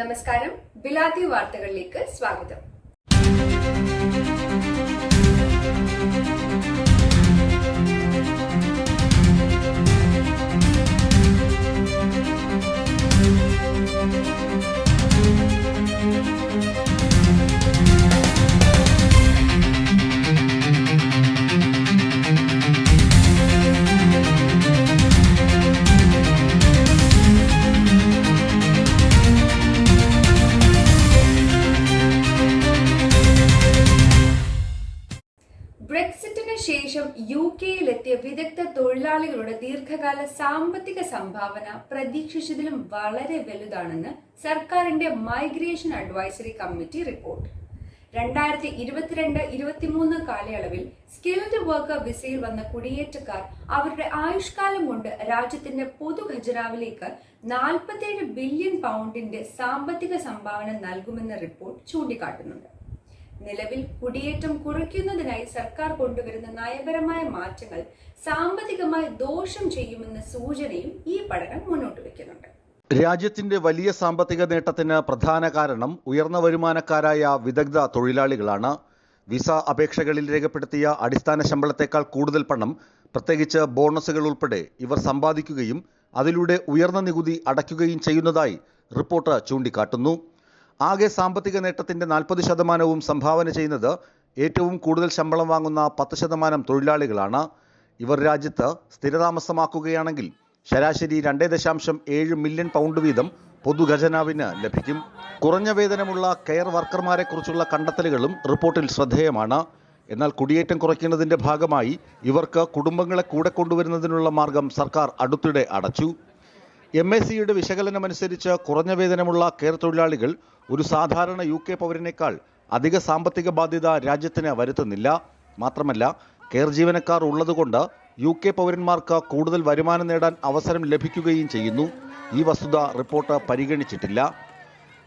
നമസ്കാരം. ബിലാത്തി വാർത്തകളിലേക്ക് സ്വാഗതം. ദീർഘകാല സാമ്പത്തിക സംഭാവന പ്രതീക്ഷിച്ചതിലും വളരെ വലുതാണെന്ന് സർക്കാരിന്റെ മൈഗ്രേഷൻ അഡ്വൈസറി കമ്മിറ്റി റിപ്പോർട്ട്. രണ്ടായിരത്തി ഇരുപത്തിരണ്ട് ഇരുപത്തിമൂന്ന് കാലയളവിൽ സ്കിൽഡ് വർക്കർ വിസയിൽ വന്ന കുടിയേറ്റക്കാർ അവരുടെ ആയുഷ്കാലം കൊണ്ട് രാജ്യത്തിന്റെ പൊതു ഖജനാവിലേക്ക് നാൽപ്പത്തിയേഴ് ബില്യൺ പൗണ്ടിന്റെ സാമ്പത്തിക സംഭാവന നൽകുമെന്ന റിപ്പോർട്ട് ചൂണ്ടിക്കാട്ടുന്നുണ്ട്. നിലവിൽ കുടിയേറ്റം കുറയ്ക്കുന്നതിനായി സർക്കാർ കൊണ്ടുവരുന്ന നയപരമായ മാറ്റങ്ങൾ സാമ്പത്തികമായി ദോഷം ചെയ്യുമെന്ന സൂചനയും ഈ പഠനം മുന്നോട്ട് വയ്ക്കുന്നുണ്ട്. രാജ്യത്തിന്റെ വലിയ സാമ്പത്തിക നേട്ടത്തിന് പ്രധാന കാരണം ഉയർന്ന വരുമാനക്കാരായ വിദഗ്ധ തൊഴിലാളികളാണ്. വിസ അപേക്ഷകളിൽ രേഖപ്പെടുത്തിയ അടിസ്ഥാന ശമ്പളത്തേക്കാൾ കൂടുതൽ പണം പ്രത്യേകിച്ച് ബോണസുകൾ ഉൾപ്പെടെ ഇവർ സമ്പാദിക്കുകയും അതിലൂടെ ഉയർന്ന നികുതി അടയ്ക്കുകയും ചെയ്യുന്നതായി റിപ്പോർട്ട് ചൂണ്ടിക്കാട്ടുന്നു. ആകെ സാമ്പത്തിക നേട്ടത്തിന്റെ നാൽപ്പത് ശതമാനവും സംഭാവന ചെയ്യുന്നത് ഏറ്റവും കൂടുതൽ ശമ്പളം വാങ്ങുന്ന പത്ത് ശതമാനം തൊഴിലാളികളാണ്. ഇവർ രാജ്യത്ത് സ്ഥിരതാമസമാക്കുകയാണെങ്കിൽ ശരാശരി രണ്ടേ ദശാംശം ഏഴ് മില്യൺ പൗണ്ട് വീതം പൊതുഖജനാവിന് ലഭിക്കും. കുറഞ്ഞ വേതനമുള്ള കെയർ വർക്കർമാരെക്കുറിച്ചുള്ള കണ്ടെത്തലുകളും റിപ്പോർട്ടിൽ ശ്രദ്ധേയമാണ്. എന്നാൽ കുടിയേറ്റം കുറയ്ക്കുന്നതിന്റെ ഭാഗമായി ഇവർക്ക് കുടുംബങ്ങളെ കൂടെ കൊണ്ടുവരുന്നതിനുള്ള മാർഗം സർക്കാർ അടുത്തിടെ അടച്ചു. എം എസ് സിയുടെ വിശകലനമനുസരിച്ച് കുറഞ്ഞ വേതനമുള്ള കെയർ തൊഴിലാളികൾ ഒരു സാധാരണ യു കെ പൗരനേക്കാൾ അധിക സാമ്പത്തിക ബാധ്യത രാജ്യത്തിന് വരുത്തുന്നില്ല. മാത്രമല്ല കെയർ ജീവനക്കാർ ഉള്ളതുകൊണ്ട് യു കെ പൗരന്മാർക്ക് കൂടുതൽ വരുമാനം നേടാൻ അവസരം ലഭിക്കുകയും ചെയ്യുന്നു. ഈ വസ്തുത റിപ്പോർട്ട് പരിഗണിച്ചിട്ടില്ല.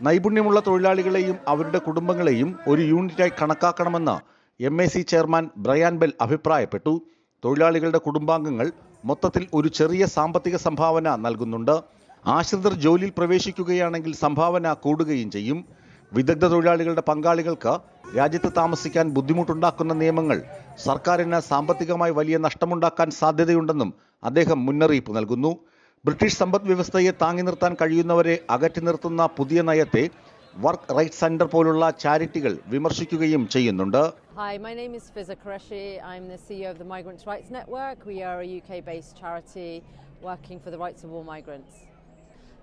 നൈപുണ്യമുള്ള തൊഴിലാളികളെയും അവരുടെ കുടുംബങ്ങളെയും ഒരു യൂണിറ്റായി കണക്കാക്കണമെന്ന് എം ചെയർമാൻ ബ്രയാൻ ബെൽ അഭിപ്രായപ്പെട്ടു. തൊഴിലാളികളുടെ കുടുംബാംഗങ്ങൾ മൊത്തത്തിൽ ഒരു ചെറിയ സാമ്പത്തിക സംഭാവന നൽകുന്നുണ്ട്. ആശ്രിതർ ജോലിയിൽ പ്രവേശിക്കുകയാണെങ്കിൽ സംഭാവന കൂടുകയും ചെയ്യും. വിദഗ്ധ തൊഴിലാളികളുടെ പങ്കാളികൾക്ക് രാജ്യത്ത് താമസിക്കാൻ ബുദ്ധിമുട്ടുണ്ടാക്കുന്ന നിയമങ്ങൾ സർക്കാരിന് സാമ്പത്തികമായി വലിയ നഷ്ടമുണ്ടാക്കാൻ സാധ്യതയുണ്ടെന്നും അദ്ദേഹം മുന്നറിയിപ്പ് നൽകുന്നു. ബ്രിട്ടീഷ് സമ്പദ് വ്യവസ്ഥയെ താങ്ങി നിർത്താൻ കഴിയുന്നവരെ അകറ്റി നിർത്തുന്ന പുതിയ നയത്തെ വർക്ക് റൈറ്റ് സെന്റർ പോലുള്ള ചാരിറ്റികൾ വിമർശിക്കുകയും ചെയ്യുന്നുണ്ട് Hi, my name is Fiza Qureshi. I'm the CEO of the Migrants' Rights Network. We are a UK based charity working for the rights of all migrants.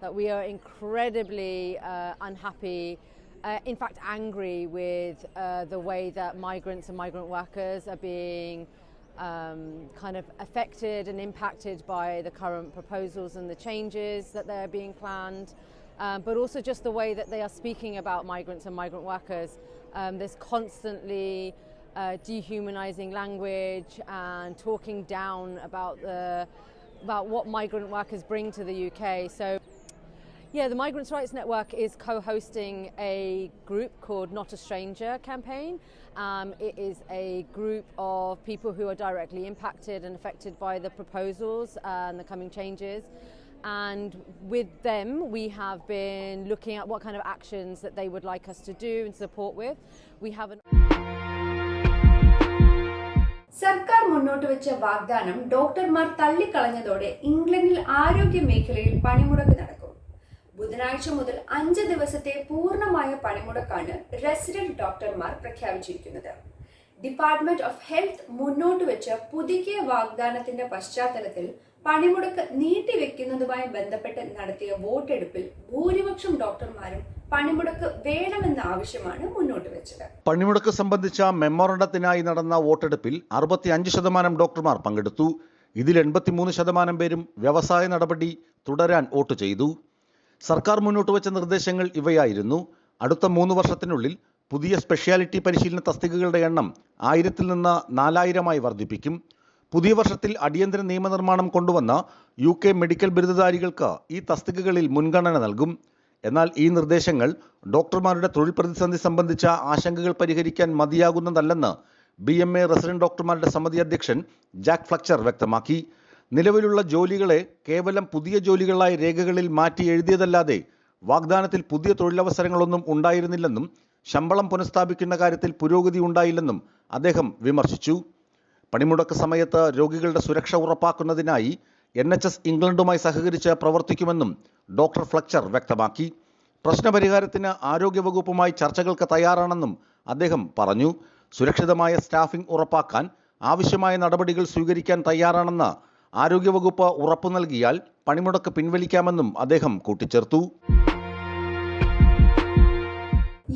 That we are incredibly uh, unhappy, uh, in fact, angry with uh, the way that migrants and migrant workers are being um, kind of affected and impacted by the current proposals and the changes that they're being planned. Um, but also just the way that they are speaking about migrants and migrant workers. Um, there's constantly uh, dehumanizing language and talking down about the about what migrant workers bring to the UK. So. Yeah, the Migrants' Rights Network is co hosting a group called Not a Stranger campaign. Um, it is a group of people who are directly impacted and affected by the proposals and the coming changes. And with them, we have been looking at what kind of actions that they would like us to do and support with. We have an സർക്കാർ മുന്നോട്ട് വെച്ച വാഗ്ദാനം ഡോക്ടർമാർ തള്ളിക്കളഞ്ഞതോടെ ഇംഗ്ലണ്ടിൽ ആരോഗ്യ മേഖലയിൽ പണിമുടക്ക് നടക്കും ബുധനാഴ്ച മുതൽ അഞ്ച് ദിവസത്തെ പൂർണമായ പണിമുടക്കാണ് റെസിഡന്റ് ഡോക്ടർമാർ പ്രഖ്യാപിച്ചിരിക്കുന്നത് ഡിപ്പാർട്ട്മെന്റ് ഓഫ് ഹെൽത്ത് മുന്നോട്ട് വെച്ച പുതുക്കിയ വാഗ്ദാനത്തിന്റെ പശ്ചാത്തലത്തിൽ പണിമുടക്ക് നീട്ടിവെക്കുന്നതുമായി ബന്ധപ്പെട്ട് നടത്തിയ വോട്ടെടുപ്പിൽ ഭൂരിപക്ഷം ഡോക്ടർമാരും പണിമുടക്ക് വേണമെന്ന ആവശ്യമാണ് മുന്നോട്ട് വെച്ചത്. പണിമുടക്ക് സംബന്ധിച്ച മെമ്മോറണ്ടത്തിനായി നടന്ന വോട്ടെടുപ്പിൽ അറുപത്തി അഞ്ച് ശതമാനം ഡോക്ടർമാർ പങ്കെടുത്തു. ഇതിൽ എൺപത്തിമൂന്ന് ശതമാനം പേരും വ്യവസായ നടപടി തുടരാൻ വോട്ട് ചെയ്തു. സർക്കാർ മുന്നോട്ട് വെച്ച നിർദ്ദേശങ്ങൾ ഇവയായിരുന്നു. അടുത്ത മൂന്ന് വർഷത്തിനുള്ളിൽ പുതിയ സ്പെഷ്യാലിറ്റി പരിശീലന തസ്തികകളുടെ എണ്ണം ആയിരത്തിൽ നിന്ന് നാലായിരമായി വർദ്ധിപ്പിക്കും. പുതിയ വർഷത്തിൽ അടിയന്തര നിയമനിർമ്മാണം കൊണ്ടുവന്ന യു കെ മെഡിക്കൽ ബിരുദധാരികൾക്ക് ഈ തസ്തികകളിൽ മുൻഗണന നൽകും. എന്നാൽ ഈ നിർദ്ദേശങ്ങൾ ഡോക്ടർമാരുടെ തൊഴിൽ പ്രതിസന്ധി സംബന്ധിച്ച ആശങ്കകൾ പരിഹരിക്കാൻ മതിയാകുന്നതല്ലെന്ന് ബി എം എ റെസിഡന്റ് ഡോക്ടർമാരുടെ സമിതി അധ്യക്ഷൻ ജാക്ക് ഫ്ലക്ചർ വ്യക്തമാക്കി. നിലവിലുള്ള ജോലികളെ കേവലം പുതിയ ജോലികളായി രേഖകളിൽ മാറ്റി എഴുതിയതല്ലാതെ വാഗ്ദാനത്തിൽ പുതിയ തൊഴിലവസരങ്ങളൊന്നും ഉണ്ടായിരുന്നില്ലെന്നും ശമ്പളം പുനഃസ്ഥാപിക്കുന്ന കാര്യത്തിൽ പുരോഗതി ഉണ്ടായില്ലെന്നും അദ്ദേഹം വിമർശിച്ചു. പണിമുടക്ക് സമയത്ത് രോഗികളുടെ സുരക്ഷ ഉറപ്പാക്കുന്നതിനായി എൻ എച്ച് എസ് ഇംഗ്ലണ്ടുമായി സഹകരിച്ച് പ്രവർത്തിക്കുമെന്നും ഡോക്ടർ ഫ്ലക്ചർ വ്യക്തമാക്കി. പ്രശ്നപരിഹാരത്തിന് ആരോഗ്യവകുപ്പുമായി ചർച്ചകൾക്ക് തയ്യാറാണെന്നും അദ്ദേഹം പറഞ്ഞു. സുരക്ഷിതമായ സ്റ്റാഫിംഗ് ഉറപ്പാക്കാൻ ആവശ്യമായ നടപടികൾ സ്വീകരിക്കാൻ തയ്യാറാണെന്ന് ആരോഗ്യവകുപ്പ് ഉറപ്പു നൽകിയാൽ പണിമുടക്ക് പിൻവലിക്കാമെന്നും അദ്ദേഹം കൂട്ടിച്ചേർത്തു.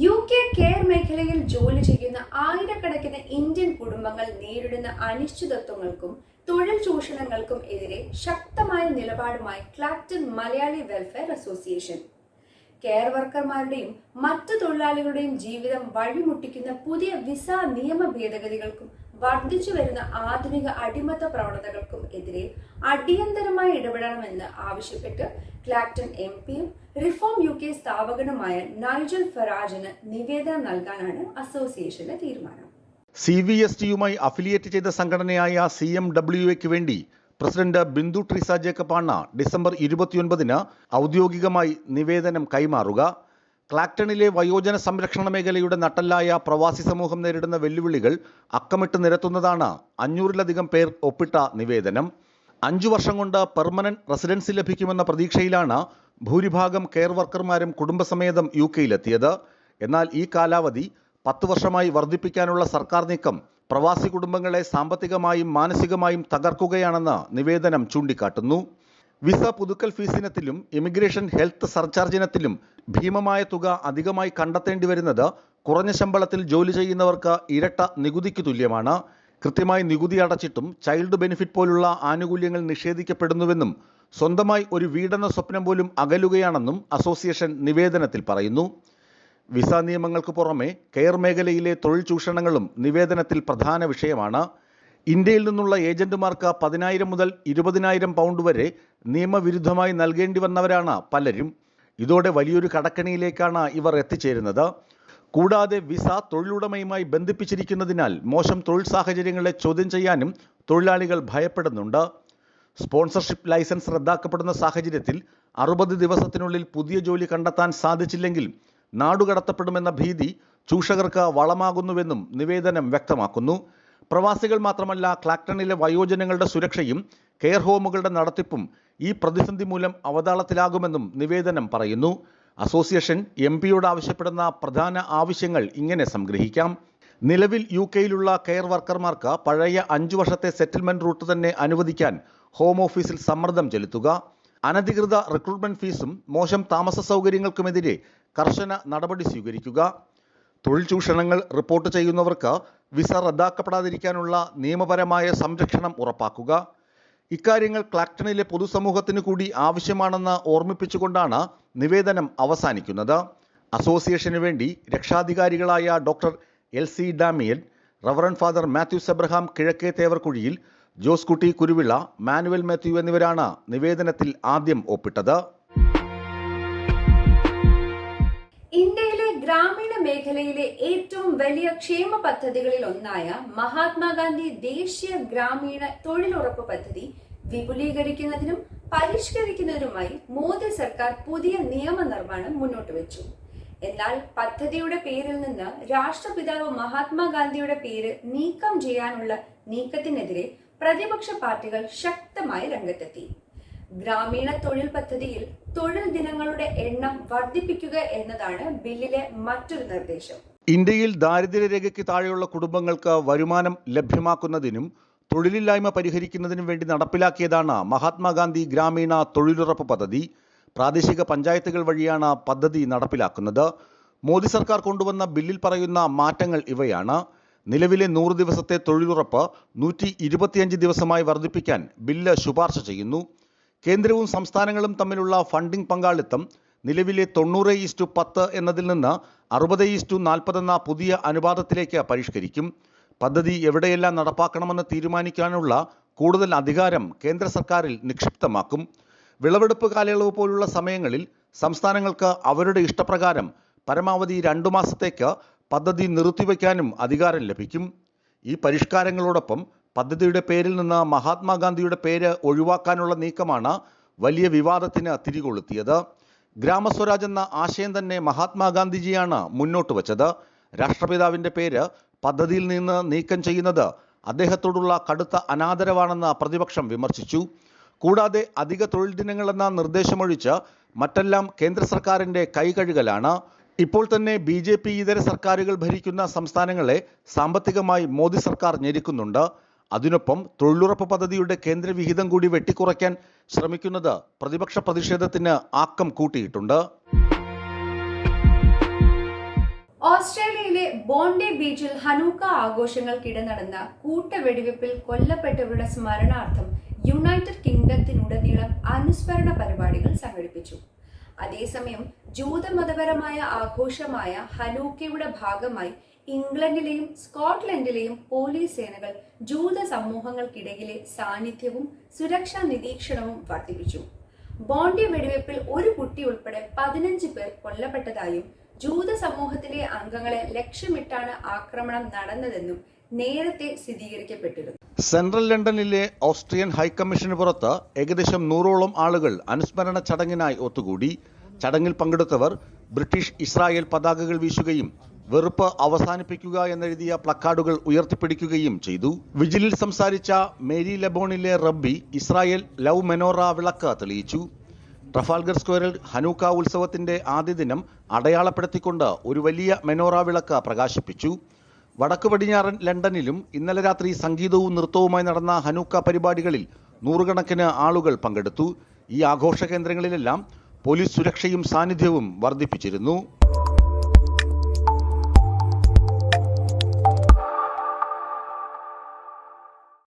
യു കെ കെയർ മേഖലയിൽ ജോലി ചെയ്യുന്ന ആയിരക്കണക്കിന് ഇന്ത്യൻ കുടുംബങ്ങൾ നേരിടുന്ന അനിശ്ചിതത്വങ്ങൾക്കും തൊഴിൽ ചൂഷണങ്ങൾക്കും എതിരെ ശക്തമായ നിലപാടുമായി Clacton Malayali welfare association. Care വർക്കർമാരുടെയും മറ്റ് തൊഴിലാളികളുടെയും ജീവിതം വഴിമുട്ടിക്കുന്ന പുതിയ വിസ നിയമ ഭേദഗതികൾക്കും വർദ്ധിച്ചു വരുന്ന ആധുനിക അടിമത്ത പ്രവണതകൾക്കും എതിരെ അടിയന്തരമായി ഇടപെടണമെന്ന് ആവശ്യപ്പെട്ട് ക്ലാക്ടൺ എം പിയും റിഫോം യു കെ സ്ഥാപകനുമായ നൈജൽ ഫറാജിന് നിവേദനം നൽകാനാണ് അസോസിയേഷന്റെ തീരുമാനം. സി വി എസ് ടിയുമായി അഫിലിയേറ്റ് ചെയ്ത സംഘടനയായ സി എം ഡബ്ല്യു എക്ക് വേണ്ടി പ്രസിഡന്റ് ബിന്ദു ട്രീസ ആണ് ഡിസംബർ ഇരുപത്തിയൊൻപതിന് ഔദ്യോഗികമായി നിവേദനം കൈമാറുക. ക്ലാക്ടണിലെ വയോജന സംരക്ഷണ മേഖലയുടെ നട്ടല്ലായ പ്രവാസി സമൂഹം നേരിടുന്ന വെല്ലുവിളികൾ അക്കമിട്ട് നിരത്തുന്നതാണ് അഞ്ഞൂറിലധികം പേർ ഒപ്പിട്ട നിവേദനം. അഞ്ചു വർഷം കൊണ്ട് പെർമനന്റ് റെസിഡൻസി ലഭിക്കുമെന്ന പ്രതീക്ഷയിലാണ് ഭൂരിഭാഗം കെയർ വർക്കർമാരും കുടുംബസമേതം യു കെയിലെത്തിയത്. എന്നാൽ ഈ കാലാവധി പത്ത് വർഷമായി വർദ്ധിപ്പിക്കാനുള്ള സർക്കാർ നീക്കം പ്രവാസി കുടുംബങ്ങളെ സാമ്പത്തികമായും മാനസികമായും തകർക്കുകയാണെന്ന് നിവേദനം ചൂണ്ടിക്കാട്ടുന്നു. വിസ പുതുക്കൽ ഫീസിനത്തിലും ഇമിഗ്രേഷൻ ഹെൽത്ത് സർചാർജിനത്തിലും ഭീമമായ തുക അധികമായി കണ്ടെത്തേണ്ടി വരുന്നത് കുറഞ്ഞ ശമ്പളത്തിൽ ജോലി ചെയ്യുന്നവർക്ക് ഇരട്ട നികുതിക്ക് തുല്യമാണ്. കൃത്യമായി നികുതി അടച്ചിട്ടും ചൈൽഡ് ബെനിഫിറ്റ് പോലുള്ള ആനുകൂല്യങ്ങൾ നിഷേധിക്കപ്പെടുന്നുവെന്നും സ്വന്തമായി ഒരു വീടെന്ന സ്വപ്നം പോലും അകലുകയാണെന്നും അസോസിയേഷൻ നിവേദനത്തിൽ പറയുന്നു. വിസ നിയമങ്ങൾക്ക് പുറമെ കെയർ മേഖലയിലെ തൊഴിൽ ചൂഷണങ്ങളും നിവേദനത്തിൽ പ്രധാന വിഷയമാണ്. ഇന്ത്യയിൽ നിന്നുള്ള ഏജന്റുമാർക്ക് പതിനായിരം മുതൽ ഇരുപതിനായിരം പൗണ്ട് വരെ നിയമവിരുദ്ധമായി നൽകേണ്ടി വന്നവരാണ് പലരും. ഇതോടെ വലിയൊരു കടക്കണിയിലേക്കാണ് ഇവർ എത്തിച്ചേരുന്നത്. കൂടാതെ വിസ തൊഴിലുടമയുമായി ബന്ധിപ്പിച്ചിരിക്കുന്നതിനാൽ മോശം തൊഴിൽ സാഹചര്യങ്ങളെ ചോദ്യം ചെയ്യാനും തൊഴിലാളികൾ ഭയപ്പെടുന്നുണ്ട്. സ്പോൺസർഷിപ്പ് ലൈസൻസ് റദ്ദാക്കപ്പെടുന്ന സാഹചര്യത്തിൽ അറുപത് ദിവസത്തിനുള്ളിൽ പുതിയ ജോലി കണ്ടെത്താൻ സാധിച്ചില്ലെങ്കിൽ നാടുകടത്തപ്പെടുമെന്ന ഭീതി ചൂഷകർക്ക് വളമാകുന്നുവെന്നും നിവേദനം വ്യക്തമാക്കുന്നു. പ്രവാസികൾ മാത്രമല്ല ക്ലാക്ടണിലെ വയോജനങ്ങളുടെ സുരക്ഷയും കെയർ ഹോമുകളുടെ നടത്തിപ്പും ഈ പ്രതിസന്ധി മൂലം അവതാളത്തിലാകുമെന്നും നിവേദനം പറയുന്നു. അസോസിയേഷൻ എം പിയോട് ആവശ്യപ്പെടുന്ന പ്രധാന ആവശ്യങ്ങൾ ഇങ്ങനെ സംഗ്രഹിക്കാം. നിലവിൽ യു കെയിലുള്ള കെയർ വർക്കർമാർക്ക് പഴയ അഞ്ചു വർഷത്തെ സെറ്റിൽമെന്റ് റൂട്ട് തന്നെ അനുവദിക്കാൻ ഹോം ഓഫീസിൽ സമ്മർദ്ദം ചെലുത്തുക. അനധികൃത റിക്രൂട്ട്മെന്റ് ഫീസും മോശം താമസ സൗകര്യങ്ങൾക്കുമെതിരെ കർശന നടപടി സ്വീകരിക്കുക. തൊഴിൽ ചൂഷണങ്ങൾ റിപ്പോർട്ട് ചെയ്യുന്നവർക്ക് വിസ റദ്ദാക്കപ്പെടാതിരിക്കാനുള്ള നിയമപരമായ സംരക്ഷണം ഉറപ്പാക്കുക. ഇക്കാര്യങ്ങൾ ക്ലാക്ടണിലെ പൊതുസമൂഹത്തിന് കൂടി ആവശ്യമാണെന്ന് ഓർമ്മിപ്പിച്ചുകൊണ്ടാണ് നിവേദനം അവസാനിക്കുന്നത്. അസോസിയേഷന് വേണ്ടി രക്ഷാധികാരികളായ doctor L C Damian reverend father Mathew Abraham Kizhakke Thevarkuzhiyil Jose കുട്ടി കുരുവിള മാനുവൽ മാത്യു എന്നിവരാണ് നിവേദനത്തിൽ ആദ്യം ഒപ്പിട്ടത്. ഇന്ത്യയിലെ ഗ്രാമീണ മേഖലയിലെ ഏറ്റവും വലിയ ക്ഷേമ പദ്ധതികളിൽ ഒന്നായ മഹാത്മാഗാന്ധി ദേശീയ ഗ്രാമീണ തൊഴിലുറപ്പ് പദ്ധതി വിപുലീകരിക്കുന്നതിനും പരിഷ്കരിക്കുന്നതിനുമായി മോദി സർക്കാർ പുതിയ നിയമനിർമ്മാണം മുന്നോട്ട് വെച്ചു. എന്നാൽ പദ്ധതിയുടെ പേരിൽ നിന്ന് രാഷ്ട്രപിതാവ് മഹാത്മാഗാന്ധിയുടെ പേര് നീക്കം ചെയ്യാനുള്ള നീക്കത്തിനെതിരെ പ്രതിപക്ഷ പാർട്ടികൾ ശക്തമായി രംഗത്തെത്തി. ഗ്രാമീണ തൊഴിൽ പദ്ധതിയിൽ തൊഴിൽ ദിനങ്ങളുടെ എണ്ണം വർദ്ധിപ്പിക്കുക എന്നതാണ് ബില്ലിലെ മറ്റൊരു നിർദ്ദേശം. ഇന്ത്യയിൽ ദാരിദ്ര്യരേഖയ്ക്ക് താഴെയുള്ള കുടുംബങ്ങൾക്ക് വരുമാനം ലഭ്യമാക്കുന്നതിനും തൊഴിലില്ലായ്മ പരിഹരിക്കുന്നതിനും വേണ്ടി നടപ്പിലാക്കിയതാണ് മഹാത്മാഗാന്ധി ഗ്രാമീണ തൊഴിലുറപ്പ് പദ്ധതി. പ്രാദേശിക പഞ്ചായത്തുകൾ വഴിയാണ് പദ്ധതി നടപ്പിലാക്കുന്നത്. മോദി സർക്കാർ കൊണ്ടുവന്ന ബില്ലിൽ പറയുന്ന മാറ്റങ്ങൾ ഇവയാണ്. നിലവിലെ നൂറ് ദിവസത്തെ തൊഴിലുറപ്പ് നൂറ്റി ഇരുപത്തിയഞ്ച് ദിവസമായി വർദ്ധിപ്പിക്കാൻ ബില്ല് ശുപാർശ ചെയ്യുന്നു. കേന്ദ്രവും സംസ്ഥാനങ്ങളും തമ്മിലുള്ള ഫണ്ടിംഗ് പങ്കാളിത്തം നിലവിലെ തൊണ്ണൂറ് ഈസ്റ്റു പത്ത് എന്നതിൽ നിന്ന് അറുപത് ഈസ്റ്റു നാൽപ്പതെന്ന പുതിയ അനുപാതത്തിലേക്ക് പരിഷ്കരിക്കും. പദ്ധതി എവിടെയെല്ലാം നടപ്പാക്കണമെന്ന് തീരുമാനിക്കാനുള്ള കൂടുതൽ അധികാരം കേന്ദ്ര സർക്കാരിൽ നിക്ഷിപ്തമാക്കും. വിളവെടുപ്പ് കാലയളവ് പോലുള്ള സമയങ്ങളിൽ സംസ്ഥാനങ്ങൾക്ക് അവരുടെ ഇഷ്ടപ്രകാരം പരമാവധി രണ്ടു മാസത്തേക്ക് പദ്ധതി നിർത്തിവെക്കാനും അധികാരം ലഭിക്കും. ഈ പരിഷ്കാരങ്ങളോടൊപ്പം പദ്ധതിയുടെ പേരിൽ നിന്ന് മഹാത്മാഗാന്ധിയുടെ പേര് ഒഴിവാക്കാനുള്ള നീക്കമാണ് വലിയ വിവാദത്തിന് തിരികൊളുത്തിയത്. ഗ്രാമസ്വരാജ് എന്ന ആശയം തന്നെ മഹാത്മാഗാന്ധിജിയാണ് മുന്നോട്ട് വച്ചത്. രാഷ്ട്രപിതാവിന്റെ പേര് പദ്ധതിയിൽ നിന്ന് നീക്കം ചെയ്യുന്നത് അദ്ദേഹത്തോടുള്ള കടുത്ത അനാദരവാണെന്ന് പ്രതിപക്ഷം വിമർശിച്ചു. കൂടാതെ അധിക തൊഴിൽ ദിനങ്ങളെന്ന നിർദ്ദേശമൊഴിച്ച് മറ്റെല്ലാം കേന്ദ്ര സർക്കാരിന്റെ കൈകഴുകലാണ്. ഇപ്പോൾ തന്നെ ബി ജെ പി ഇതര സർക്കാരുകൾ ഭരിക്കുന്ന സംസ്ഥാനങ്ങളെ സാമ്പത്തികമായി മോദി സർക്കാർ ഞെരുക്കുന്നുണ്ട്. അതിനൊപ്പം തൊഴിലുറപ്പ് പദ്ധതിയുടെ കേന്ദ്ര വിഹിതം കൂടി വെട്ടിക്കുറയ്ക്കാൻ ശ്രമിക്കുന്നത് പ്രതിപക്ഷ പ്രതിഷേധത്തിന് ആക്കം കൂട്ടിയിട്ടുണ്ട്. ഓസ്ട്രേലിയയിലെ ബോണ്ടെ ബീച്ചിൽ ഹനൂക്ക ആഘോഷങ്ങൾക്കിടെ നടന്ന കൂട്ടവെടിവെപ്പിൽ കൊല്ലപ്പെട്ടവരുടെ സ്മരണാർത്ഥം യുണൈറ്റഡ് കിങ്ഡത്തിനുടനീളം അനുസ്മരണ പരിപാടികൾ സംഘടിപ്പിച്ചു. അതേസമയം ജൂതമതപരമായ ആഘോഷമായ ഹനൂക്കയുടെ ഭാഗമായി ഇംഗ്ലണ്ടിലെയും സ്കോട്ട്ലൻഡിലെയും പോലീസ് സേനകൾ ജൂത സമൂഹങ്ങൾക്കിടയിലെ സാന്നിധ്യവും സുരക്ഷാ നിരീക്ഷണവും വർദ്ധിപ്പിച്ചു. ബോണ്ടി വെടിവെപ്പിൽ ഒരു കുട്ടി ഉൾപ്പെടെ പതിനഞ്ച് പേർ കൊല്ലപ്പെട്ടതായും ജൂത സമൂഹത്തിലെ അംഗങ്ങളെ ലക്ഷ്യമിട്ടാണ് ആക്രമണം നടന്നതെന്നും നേരത്തെ സ്ഥിരീകരിക്കപ്പെട്ടിരുന്നു. സെൻട്രൽ ലണ്ടനിലെ ഓസ്ട്രിയൻ ഹൈക്കമ്മീഷന് പുറത്ത് ഏകദേശം നൂറോളം ആളുകൾ അനുസ്മരണ ചടങ്ങിനായി ഒത്തുകൂടി. ചടങ്ങിൽ പങ്കെടുത്തവർ ബ്രിട്ടീഷ് ഇസ്രായേൽ പതാകകൾ വീശുകയും വെറുപ്പ് അവസാനിപ്പിക്കുക എന്നെഴുതിയ പ്ലക്കാർഡുകൾ ഉയർത്തിപ്പിടിക്കുകയും ചെയ്തു. വിജിലിൽ സംസാരിച്ച മേരി ലബോണിലെ റബ്ബി ഇസ്രായേൽ ലവ് മെനോറ വിളക്ക് തെളിയിച്ചു. ട്രഫാൽഗർ സ്ക്വയറിൽ ഹനൂക്ക ഉത്സവത്തിന്റെ ആദ്യ ദിനം അടയാളപ്പെടുത്തിക്കൊണ്ട് ഒരു വലിയ മെനോറ വിളക്ക് പ്രകാശിപ്പിച്ചു. വടക്കു പടിഞ്ഞാറൻ ലണ്ടനിലും ഇന്നലെ രാത്രി സംഗീതവും നൃത്തവുമായി നടന്ന ഹനൂക്ക പരിപാടികളിൽ നൂറുകണക്കിന് ആളുകൾ പങ്കെടുത്തു. ഈ ആഘോഷ കേന്ദ്രങ്ങളിലെല്ലാം പോലീസ് സുരക്ഷയും സാന്നിധ്യവും വർദ്ധിപ്പിച്ചിരുന്നു.